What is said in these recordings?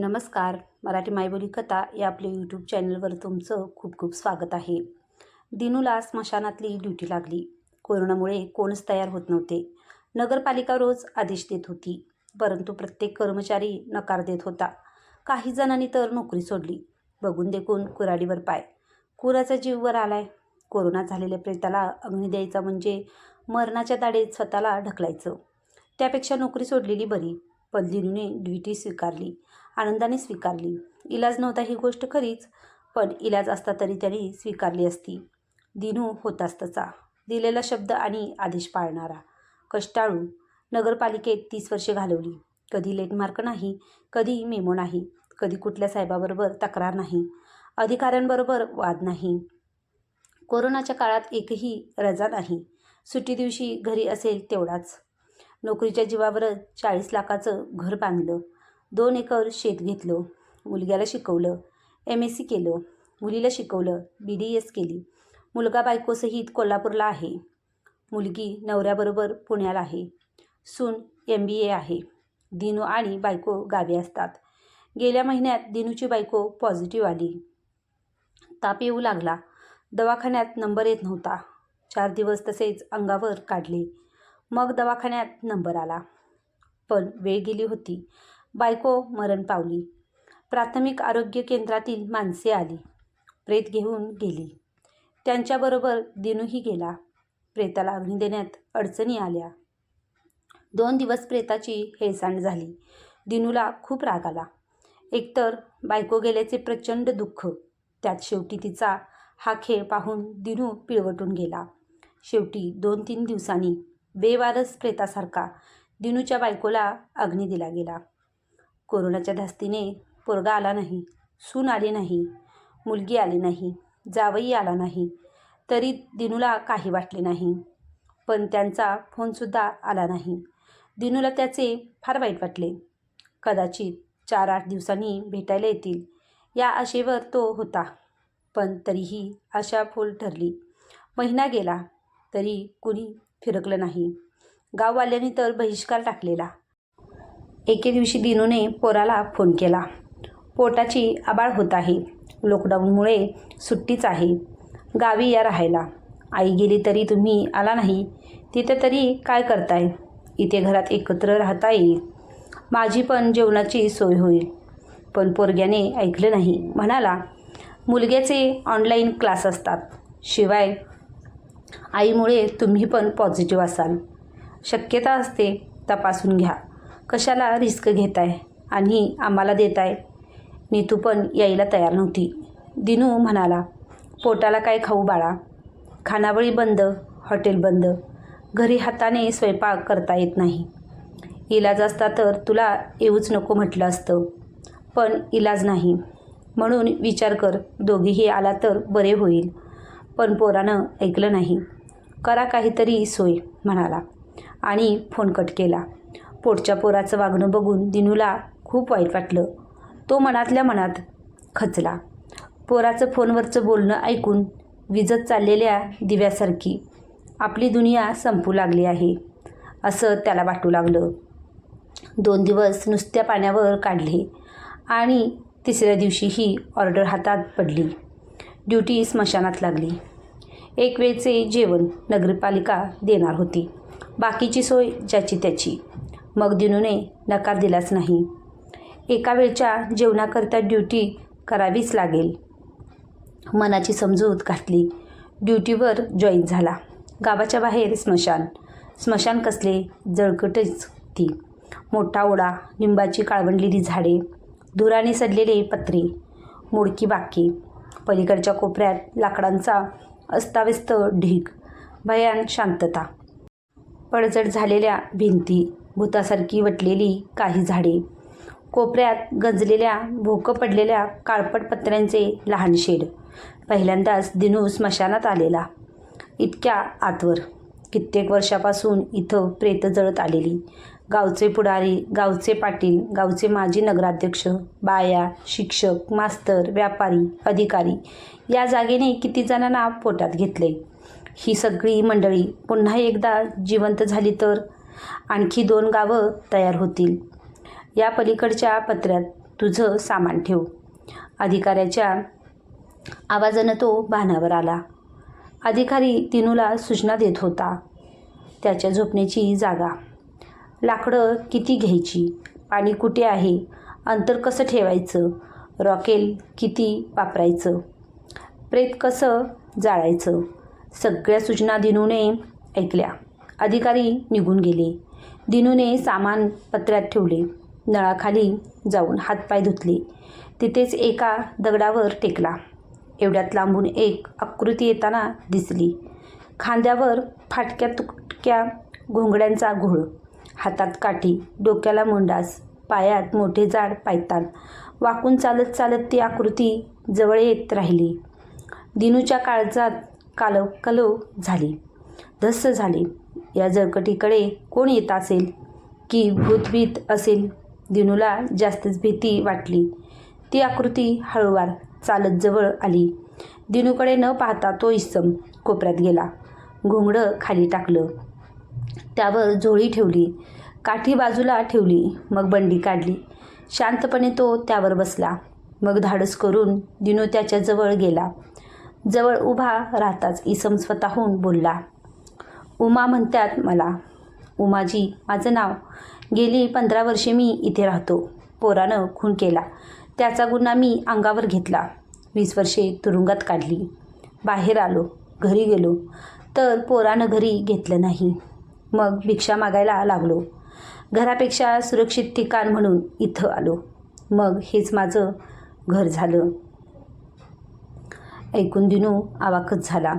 नमस्कार. मराठी मायबोली कथा या आपल्या यूट्यूब चॅनलवर तुमचं खूप खूप स्वागत आहे. दिनूला स्मशानातली ड्युटी लागली. कोरोनामुळे कोणच तयार होत नव्हते. नगरपालिका रोज आदेश देत होती. परंतु प्रत्येक कर्मचारी नकार देत होता. काही जणांनी तर नोकरी सोडली. बघून देखून कुराडीवर पाय. कुराचा जीव वर आलाय. कोरोना झालेल्या प्रेताला अग्नी द्यायचा म्हणजे मरणाच्या दाडेत स्वतःला ढकलायचं. त्यापेक्षा नोकरी सोडलेली बरी. पण दिनूने ड्युटी स्वीकारली. आनंदाने स्वीकारली. इलाज नव्हता ही गोष्ट खरीच पण इलाज असता तरी त्यांनी स्वीकारली असती. दिनू होताच तसा. दिलेला शब्द आणि आदेश पाळणारा. कष्टाळू नगरपालिकेत तीस वर्षे घालवली. कधी लेटमार्क नाही कधी मेमो नाही कधी कुठल्या साहेबाबरोबर तक्रार नाही अधिकाऱ्यांबरोबर वाद नाही. कोरोनाच्या काळात एकही रजा नाही. सुट्टी दिवशी घरी असेल तेवढाच. नोकरीच्या जीवावरच चाळीस लाखाचं घर बांधलं. दोन एकर शेत घेतलं. मुलग्याला शिकवलं. एम एस सी केलं. मुलीला शिकवलं. बी डी एस केली. मुलगा बायकोसहित कोल्हापूरला आहे. मुलगी नवऱ्याबरोबर पुण्याला आहे. सून एम बी ए आहे. दिनू आणि बायको गावी असतात. गेल्या महिन्यात दिनूची बायको पॉझिटिव्ह आली. ताप येऊ लागला. दवाखान्यात नंबर येत नव्हता. चार दिवस तसेच अंगावर काढले. मग दवाखान्यात नंबर आला. पण वेळ गेली होती. बायको मरण पावली. प्राथमिक आरोग्य केंद्रातील माणसे आली. प्रेत घेऊन गेली. त्यांच्याबरोबर दिनूही गेला. प्रेताला अग्नी देण्यात अडचणी आल्या. दोन दिवस प्रेताची हेळसांड झाली. दिनूला खूप राग आला. एकतर बायको गेल्याचे प्रचंड दुःख. त्यात शेवटी तिचा हा खेळ पाहून दिनू पिळवटून गेला. शेवटी दोन तीन दिवसांनी बेवारस प्रेतासारखा दिनूच्या बायकोला अग्नी दिला गेला. कोरोनाच्या धास्तीने पोरगा आला नाही सून आली नाही मुलगी आली नाही जावई आला नाही तरी दिनूला काही वाटले नाही. पण त्यांचा फोनसुद्धा आला नाही. दिनूला त्याचे फार वाईट वाटले. कदाचित चार आठ दिवसांनी भेटायला येतील या आशेवर तो होता. पण तरीही आशा फोल ठरली. महिना गेला तरी कुणी फिरकलं नाही. गाववाल्यांनी तर बहिष्कार टाकलेला. एके दिवशी दिनूने पोराला फोन केला. पोटाची आबाळ होत आहे. लॉकडाऊनमुळे सुट्टीच आहे. गावी या राहायला. आई गेली तरी तुम्ही आला नाही. तिथे तरी काय करताय? इथे घरात एकत्र राहता येईल माझी पण जेवणाची सोय होईल. पण पोरग्याने ऐकलं नाही. म्हणाला मुलग्याचे ऑनलाईन क्लास असतात. शिवाय आईमुळे तुम्ही पण पॉझिटिव्ह असाल. शक्यता असते तपासून घ्या. कशाला रिस्क घेताय? आणि आम्हाला देताय. नीतू पण यायला तयार नव्हती. दिनू म्हणाला पोटाला काय खाऊ बाळा? खानावळी बंद हॉटेल बंद. घरी हाताने स्वयंपाक करता येत नाही. इलाज असता तर तुला येऊच नको म्हटलं असतं. पण इलाज नाही. म्हणून विचार कर दोघीही आला तर बरे होईल पण पोरानं ऐकलं नाही. करा काहीतरी सोय म्हणाला आणि फोन कट केला. पोटच्या पोराचं वागणं बघून दिनूला खूप वाईट वाटलं. तो मनातल्या मनात खचला. पोराचं फोनवरचं बोलणं ऐकून विजत चाललेल्या दिव्यासारखी आपली दुनिया संपू लागली आहे असं त्याला वाटू लागलं. दोन दिवस नुसत्या पाण्यावर काढले आणि तिसऱ्या दिवशी ही ऑर्डर हातात पडली. ड्युटी स्मशानात लागली. एक वेळचे जेवण नगरपालिका देणार होती. बाकीची सोय ज्याची त्याची. मग दिनूने नकार दिलाच नाही. एका वेळच्या जेवणाकरता ड्युटी करावीच लागेल. मनाची समजूत घातली. ड्युटीवर जॉईन झाला. गावाच्या बाहेर स्मशान. स्मशान कसले? जळकटच ती. मोठा ओढा लिंबाची काळवंडलेली झाडे धुराने सडलेले पत्रे मोडकी बाकी. पलीकडच्या कोपऱ्यात लाकडांचा अस्ताव्यस्त ढीग. भयान शांतता. पडझड झालेल्या भिंती भूतासारखी वटलेली काही झाडे कोपऱ्यात गंजलेल्या भोकं पडलेल्या काळपट पत्र्यांचे लहान शेड. पहिल्यांदाच दिनू स्मशानात आलेला. इतक्या आतवर. कित्येक वर्षापासून इथं प्रेत जळत आलेली. गावचे पुढारी गावचे पाटील गावचे माजी नगराध्यक्ष बाया शिक्षक मास्तर व्यापारी अधिकारी या जागेने किती जणांना पोटात घेतले ही सगळी मंडळी पुन्हा एकदा जिवंत झाली तर आणखी दोन गावं तयार होतील. या पलीकडच्या पत्र्यात तुझं सामान ठेव. अधिकाऱ्याच्या आवाजानं तो भानावर आला. अधिकारी तिनूला सूचना देत होता. त्याच्या झोपण्याची जागा. लाकडं किती घ्यायची? पाणी कुठे आहे? अंतर कसं ठेवायचं? रॉकेल किती वापरायचं? प्रेत कसं जाळायचं? सगळ्या सूचना दिनूने ऐकल्या. अधिकारी निघून गेले. दिनूने सामान पत्र्यात ठेवले. नळाखाली जाऊन हातपाय धुतले. तिथेच एका दगडावर टेकला. एवढ्यात लांबून एक आकृती येताना दिसली. खांद्यावर फाटक्या तुटक्या घोंगड्यांचा घोळ. हातात काठी डोक्याला मुंडास पायात मोठे जाड पायतान. वाकून चालत चालत ती आकृती जवळ येत राहिली. दिनूच्या काळजात कालव कलव झाली. धस्स झाली. या जळकटीकडे कोण येत असेल? की भूतभीत असेल? दिनूला जास्तच भीती वाटली. ती आकृती हळूवार चालत जवळ आली. दिनूकडे न पाहता तो इसम कोपऱ्यात गेला. घोंगडं खाली टाकलं. त्यावर झोळी ठेवली. काठी बाजूला ठेवली. मग बंडी काढली. शांतपणे तो त्यावर बसला. मग धाडस करून दिनू त्याच्याजवळ गेला. जवळ उभा राहताच इसम स्वतःहून बोलला उमा म्हणतात मला उमाजी माझं नाव. गेली पंधरा वर्षे मी इथे राहतो. पोरानं खून केला. त्याचा गुन्हा मी अंगावर घेतला. वीस वर्षे तुरुंगात काढली. बाहेर आलो घरी गेलो तर पोरानं घरी घेतलं नाही. मग भिक्षा मागायला लागलो. घरापेक्षा सुरक्षित ठिकाण म्हणून इथं आलो. मग हेच माझं घर झालं. ऐकून दिनू आवाकच झाला.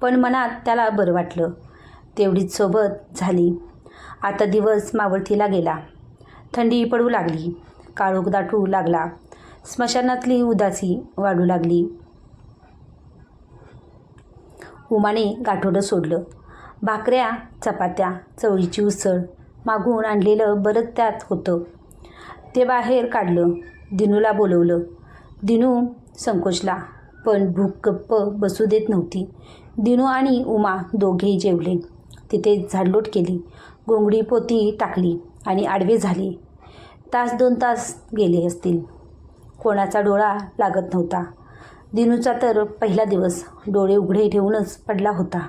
पण मनात त्याला बरं वाटलं. तेवढीच सोबत झाली. आता दिवस मावळतीला गेला. थंडी पडू लागली. काळोख दाटू लागला. स्मशानातली उदासी वाढू लागली. उमाने गाठोडं सोडलं. भाकऱ्या चपात्या चवळीची उसळ मागून आणलेलं बरंच त्यात होतं. ते बाहेर काढलं. दिनूला बोलवलं. दिनू संकोचला. पण भूक गप्प बसू देत नव्हती. दिनू आणि उमा दोघेही जेवले. तिथे झाडलोट केली. गोंगडी पोती टाकली आणि आडवे झाले. तास दोन तास गेले असतील. कोणाचा डोळा लागत नव्हता. दिनूचा तर पहिला दिवस डोळे उघडे ठेवूनच पडला होता.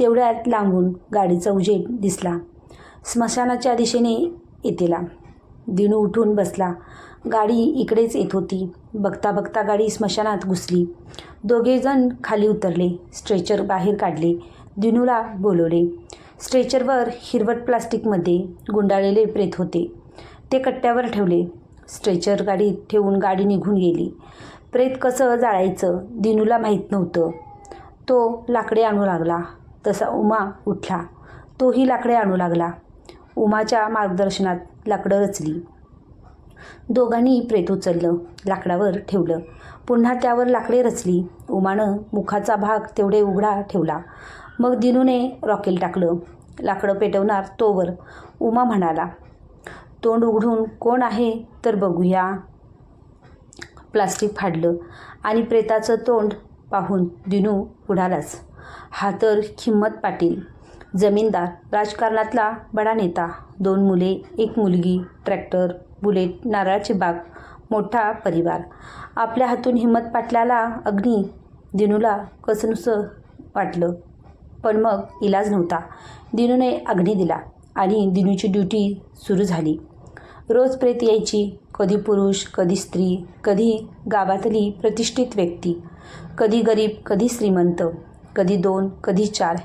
तेवढ्यात लांबून गाडीचा उजेड दिसला. स्मशानाच्या दिशेने येतेला. दिनू उठून बसला. गाडी इकडेच येत होती. बघता बघता गाडी स्मशानात घुसली. दोघेजण खाली उतरले. स्ट्रेचर बाहेर काढले. दिनूला बोलवले. स्ट्रेचरवर हिरवट प्लास्टिकमध्ये गुंडाळलेले प्रेत होते. ते कट्ट्यावर ठेवले. स्ट्रेचर गाडीत ठेवून गाडी निघून गेली. प्रेत कसं जाळायचं दिनूला माहीत नव्हतं. तो लाकडे आणू लागला. तसा उमा उठला. तोही लाकडे आणू लागला. उमाच्या मार्गदर्शनात लाकडं रचली. दोघांनी प्रेत उचललं लाकडावर ठेवलं. पुन्हा त्यावर लाकडे रचली. उमानं मुखाचा भाग तेवढे उघडा ठेवला. मग दिनूने रॉकेल टाकलं. लाकडं पेटवणार तोवर. उमा म्हणाला तोंड उघडून कोण आहे तर बघूया. प्लास्टिक फाडलं आणि प्रेताचं तोंड पाहून दिनू उडालाच हा तर खिम्मत पाटील जमीनदार राजकारणातला बडा नेता दोन मुले एक मुलगी ट्रॅक्टर बुलेट नारळाची बाग मोठा परिवार. आपल्या हातून हिम्मत पाटलाला अग्नी दिनूला कसनुसं वाटलं? पण मग इलाज नव्हता. दिनूने अग्नी दिला आणि दिनूची ड्युटी सुरू झाली. रोज प्रेत यायची कधी पुरुष कधी स्त्री कधी गावातली प्रतिष्ठित व्यक्ती कधी गरीब कधी श्रीमंत कधी दोन कधी चार.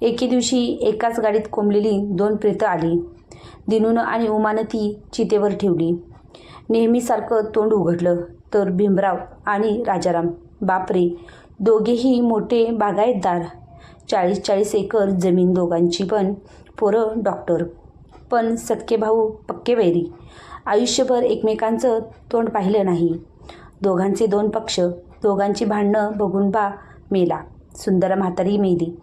एके दिवशी एकाच गाडीत कोंबलेली दोन प्रेतं आली. दिनूनं आणि उमानं ती चितेवर ठेवली. नेहमीसारखं तोंड उघडलं. तर भीमराव आणि राजाराम बापरे दोघेही मोठे बागायतदार. चाळीस चाळीस एकर जमीन दोघांची पण पोरं डॉक्टर. पण सख्खे भाऊ पक्के वैरी. आयुष्यभर एकमेकांचं तोंड पाहिलं नाही. दोघांचे दोन पक्ष दोघांची भांडणं बघून बा मेला. सुंदर म्हातारी मेली.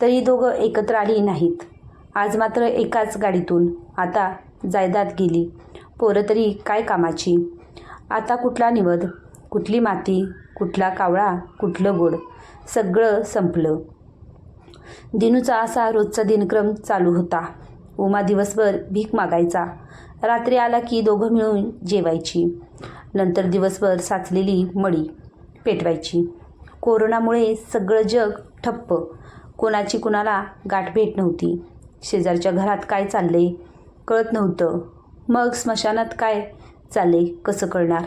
तरी दोघं एकत्र आली नाहीत. आज मात्र एकाच गाडीतून आता जायदाद गेली. पोरं तरी काय कामाची? आता कुठला निवद कुठली माती? कुठला कावळा? कुठलं गोड? सगळं संपलं. दिनूचा असा रोजचा दिनक्रम चालू होता. उमा दिवसभर भीक मागायचा. रात्री आला की दोघं मिळून जेवायची. नंतर दिवसभर साचलेली मळी पेटवायची. कोरोनामुळे सगळं जग ठप्प. कोणाची कुणाला गाठ भेट नव्हती. शेजारच्या घरात काय चालले कळत नव्हतं. मग स्मशानात काय चालले कसं कळणार?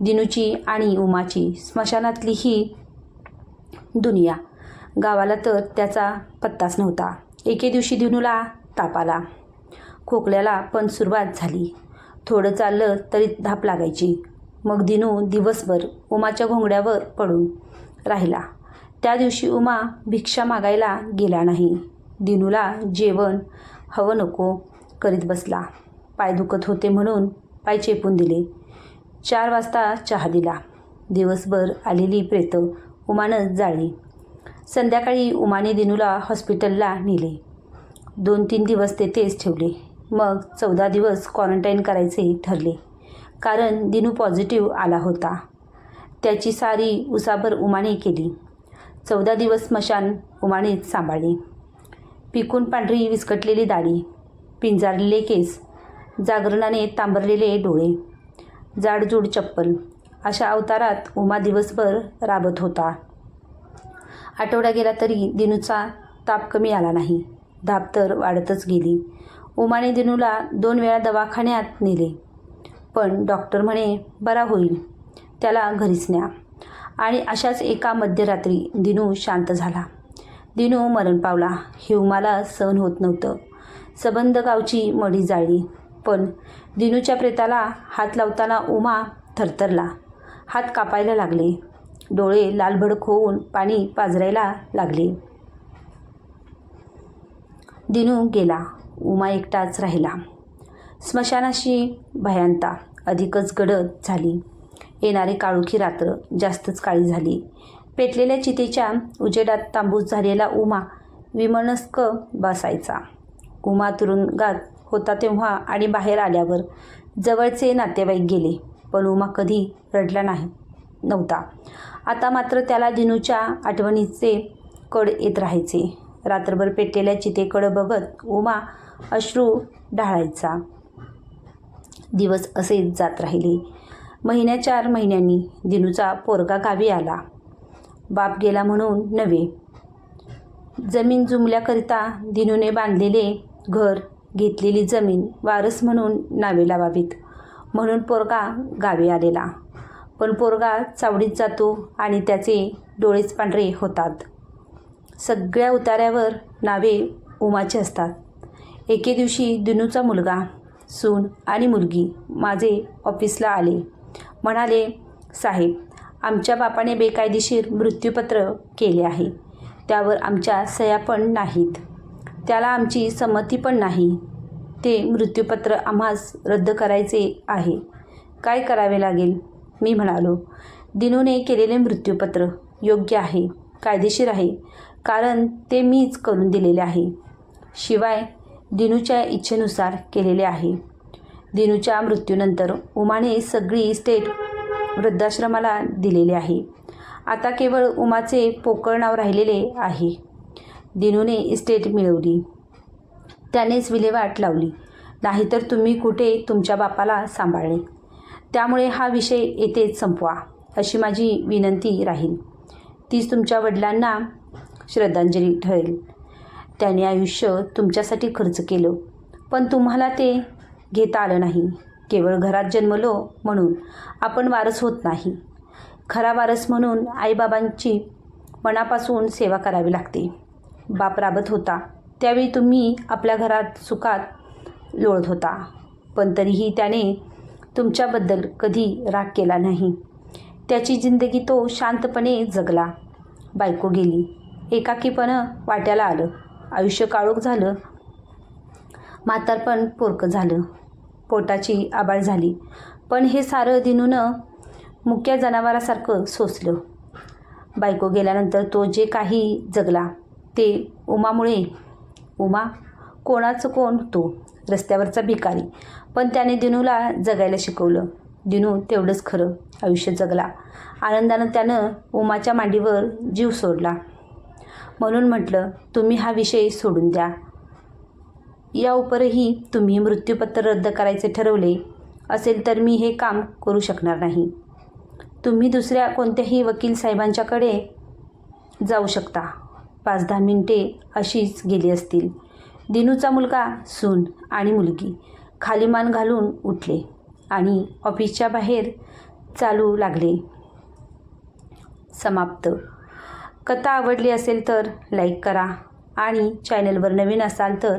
दिनूची आणि उमाची स्मशानातली ही दुनिया. गावाला तर त्याचा पत्ताच नव्हता. एके दिवशी दिनूला ताप आला. खोकल्याला पण सुरुवात झाली. थोडं चाललं तरी धाप लागायची. मग दिनू दिवसभर उमाच्या घोंगड्यावर पडून राहिला. त्या दिवशी उमा भिक्षा मागायला गेला नाही. दिनूला जेवण हवं नको करीत बसला. पाय दुखत होते म्हणून पाय चेपून दिले. चार वाजता चहा दिला. दिवसभर आलेली प्रेत उमानच जाळली. संध्याकाळी उमाने दिनूला हॉस्पिटलला नेले. दोन तीन दिवस तेथेच ठेवले. मग चौदा दिवस क्वारंटाईन करायचे ठरले. कारण दिनू पॉझिटिव्ह आला होता. त्याची सारी उसाभर उमाने केली. चौदा दिवस स्मशान उमानेच सांभाळले. पिकून पांढरी विस्कटलेली दाढी पिंजारलेले केस जागरणाने तांबरलेले डोळे जाडजूड चप्पल अशा अवतारात उमा दिवसभर राबत होता. आठवडा गेला तरी दिनूचा ताप कमी आला नाही धाप तर वाढतच गेली. उमाने दिनूला दोन वेळा दवाखान्यात नेले. पण डॉक्टर म्हणे बरा होईल त्याला घरीच न्या. आणि अशाच एका मध्यरात्री दिनू शांत झाला. दिनू मरण पावला. हिवमाला सहन होत नव्हतं. सबंध गावची मडी जाळली. पण दिनूच्या प्रेताला हात लावताना उमा थरथरला. हात कापायला लागले. डोळे लालभडक होऊन पाणी पाजरायला लागले. दिनू गेला. उमा एकटाच राहिला. स्मशानाशी भयांता अधिकच गडद झाली. येणारी काळोखी रात्र जास्तच काळी झाली. पेटलेल्या चितेच्या उजेडात तांबूस झालेला उमा विमनस्क बसायचा. उमा तुरुंगात होता तेव्हा आणि बाहेर आल्यावर जवळचे नातेवाईक गेले पण उमा कधी रडला नाही नव्हता. आता मात्र त्याला दिनूच्या आठवणीचे कड येत राहायचे. रात्रभर पेटलेल्या चितेकडं बघत उमा अश्रू ढाळायचा. दिवस असेच जात राहिले. महिन्या चार महिन्यांनी दिनूचा पोरगा गावी आला. बाप गेला म्हणून नव्हे. जमीन जुमल्याकरिता दिनूने बांधलेले घर घेतलेली जमीन वारस म्हणून नावे लावावीत. म्हणून पोरगा गावी आलेला. पण पोरगा चावडीत जातो आणि त्याचे डोळेच पांढरे होतात. सगळ्या उतार्यावर नावे उमाची असतात. एके दिवशी दिनूचा मुलगा सून आणि मुलगी माझे ऑफिसला आले. म्हणाले साहेब आमच्या बापाने बेकायदेशीर मृत्यूपत्र केले आहे. त्यावर आमच्या सह्या पण नाहीत. त्याला आमची संमती पण नाही. ते मृत्यूपत्र आम्हास रद्द करायचे आहे. काय करावे लागेल? मी म्हणालो. दिनूने केलेले मृत्यूपत्र योग्य आहे कायदेशीर आहे कारण ते मीच करून दिलेले आहे. शिवाय दिनूच्या इच्छेनुसार केलेले आहे. दिनूच्या मृत्यूनंतर उमाने सगळी स्टेट वृद्धाश्रमाला दिलेले आहे. आता केवळ उमाचे पोकळ नाव राहिलेले आहे. दिनूने इस्टेट मिळवली. त्यानेच विल्हेवाट लावली. नाहीतर तुम्ही कुठे तुमच्या बापाला सांभाळले? त्यामुळे हा विषय येथेच संपवा अशी माझी विनंती राहील. तीच तुमच्या वडिलांना श्रद्धांजली ठरेल. त्याने आयुष्य तुमच्यासाठी खर्च केलं पण तुम्हाला ते घेता आलं नाही. केवळ घरात जन्मलो म्हणून आपण वारस होत नाही. खरा वारस म्हणून आईबाबांची मनापासून सेवा करावी लागते. बाप राबत होता. त्यावेळी तुम्ही आपल्या घरात सुखात लोळत होता. पण तरीही त्याने तुमच्याबद्दल कधी राग केला नाही. त्याची जिंदगी तो शांतपणे जगला. बायको गेली. एकाकीपणं वाट्याला आलं. आयुष्य काळोख झालं. म्हातारपण पोरकं झालं. पोटाची आबाळ झाली. पण हे सारं दिनूनं मुक्या जनावरासारखं सोसलं. बायको गेल्यानंतर तो जे काही जगला ते उमामुळे उमा कोणाचं कोण तो रस्त्यावरचा भिकारी. पण त्याने दिनूला जगायला शिकवलं. दिनू तेवढंच खरं आयुष्य जगला. आनंदानं त्यानं उमाच्या मांडीवर जीव सोडला. म्हणून म्हटलं तुम्ही हा विषय सोडून द्या. या उपरही तुम्ही मृत्यूपत्र रद्द करायचे ठरवले असेल तर मी हे काम करू शकणार नाही. तुम्ही दुसऱ्या कोणत्याही वकील साहेबांच्याकडे जाऊ शकता. पाच दहा मिनिटे अशीच गेली असतील. दिनूचा मुलगा सून आणि मुलगी खाली मान घालून उठले आणि ऑफिसच्या बाहेर चालू लागले. समाप्त. कथा आवडली असेल तर लाईक करा आणि चॅनलवर नवीन असाल तर